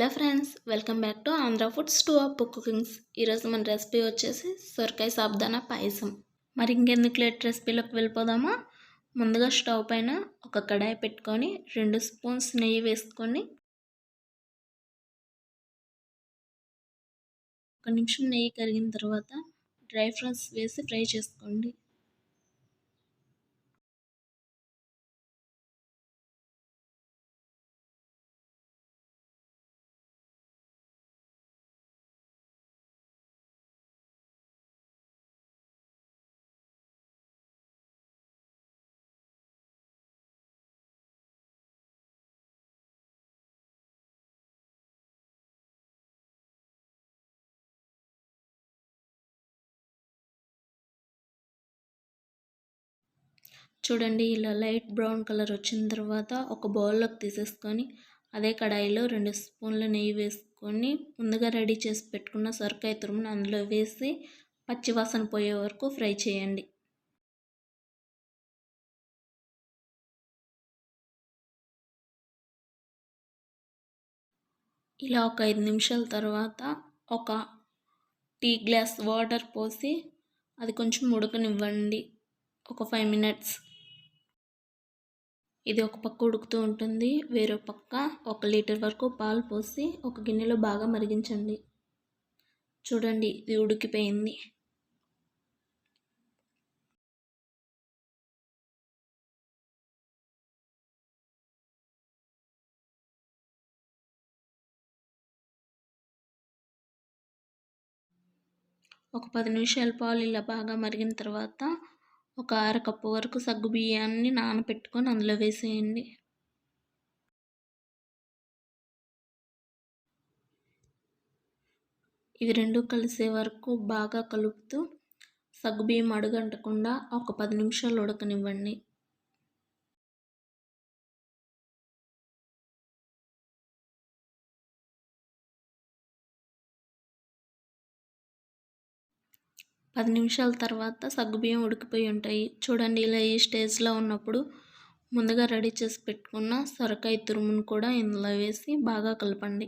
Hello friends welcome back to Andhra foods two up cookings. ఈరోజు మన recipe వచ్చేసి సొరకాయ సాబ్దానా పాయసం. మరి ఇంకెందుకు లేట్ రెసిపీలోకి వెళ్ళిపోదామా? ముందుగా స్టవ్ పైన ఒక కడాయి పెట్టుకొని రెండు స్పూన్స్ నెయ్యి వేసుకొని ఒక నిమిషం నెయ్యి కరిగిన తర్వాత డ్రై ఫ్రూట్స్ వేసి ఫ్రై చేసుకోండి. చూడండి ఇలా లైట్ బ్రౌన్ కలర్ వచ్చిన తర్వాత ఒక బౌల్లోకి తీసేసుకొని అదే కడాయిలో రెండు స్పూన్ల నెయ్యి వేసుకొని ముందుగా రెడీ చేసి పెట్టుకున్న సొరకాయ తురుమును అందులో వేసి పచ్చివాసన పోయే వరకు ఫ్రై చేయండి. ఇలా ఒక ఐదు నిమిషాల తర్వాత ఒక టీ గ్లాస్ వాటర్ పోసి అది కొంచెం ఉడకనివ్వండి. ఒక ఫైవ్ మినిట్స్ ఇది ఒక పక్క ఉడుకుతూ ఉంటుంది. వేరే పక్క ఒక లీటర్ వరకు పాలు పోసి ఒక గిన్నెలో బాగా మరిగించండి. చూడండి ఇది ఉడికిపోయింది. ఒక పది నిమిషాల పాలు ఇలా బాగా మరిగిన తర్వాత ఒక అరకప్పు వరకు సగ్గు బియ్యాన్ని నానబెట్టుకొని అందులో వేసేయండి. ఇవి రెండు కలిసే వరకు బాగా కలుపుతూ సగ్గుబియ్యం అడుగంటకుండా ఒక పది నిమిషాలు ఉడకనివ్వండి. పది నిమిషాల తర్వాత సగ్గుబియ్యం ఉడికిపోయి ఉంటాయి. చూడండి ఇలా ఈ స్టేజ్లో ఉన్నప్పుడు ముందుగా రెడీ చేసి పెట్టుకున్న సొరకాయ తురుమును కూడా ఇందులో వేసి బాగా కలపండి.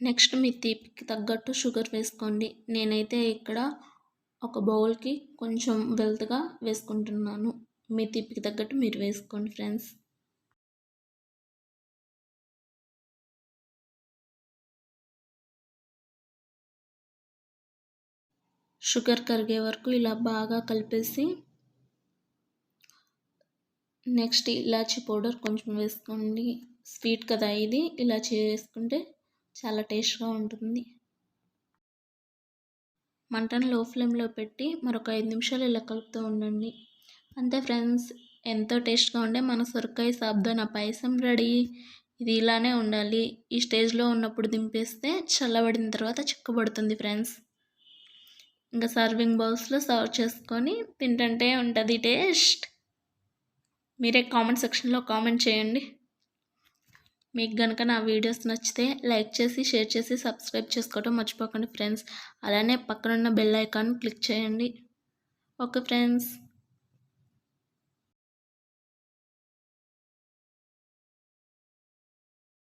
నెక్స్ట్ మీ తీపికి తగ్గట్టు షుగర్ వేసుకోండి. నేనైతే ఇక్కడ ఒక బౌల్కి కొంచెం వెల్త్గా వేసుకుంటున్నాను. మీ తీపికి తగ్గట్టు మీరు వేసుకోండి ఫ్రెండ్స్. షుగర్ కరిగే వరకు ఇలా బాగా కలిపేసి నెక్స్ట్ ఇలాచీ పౌడర్ కొంచెం వేసుకోండి. స్వీట్ కదా ఇది. ఇలా చేసుకుంటే చాలా టేస్ట్గా ఉంటుంది. మంటను లో ఫ్లేమ్లో పెట్టి మరొక ఐదు నిమిషాలు ఇలా కలుపుతూ ఉండండి. అంతే ఫ్రెండ్స్ ఎంతో టేస్ట్గా ఉండే మన సొరకాయ సాబ్దానా పాయసం రెడీ. ఇది ఇలానే ఉండాలి. ఈ స్టేజ్లో ఉన్నప్పుడు దింపేస్తే చల్లబడిన తర్వాత చిక్కబడుతుంది ఫ్రెండ్స్. ఇంకా సర్వింగ్ బౌల్స్లో సర్వ్ చేసుకొని తింటుంటే ఉంటుంది టేస్ట్. మీరే కామెంట్ సెక్షన్లో కామెంట్ చేయండి. మీకు కనుక నా వీడియోస్ నచ్చితే లైక్ చేసి షేర్ చేసి సబ్స్క్రైబ్ చేసుకోవడం మర్చిపోకండి ఫ్రెండ్స్. అలానే పక్కనున్న బెల్ ఐకాన్ క్లిక్ చేయండి. Okay friends.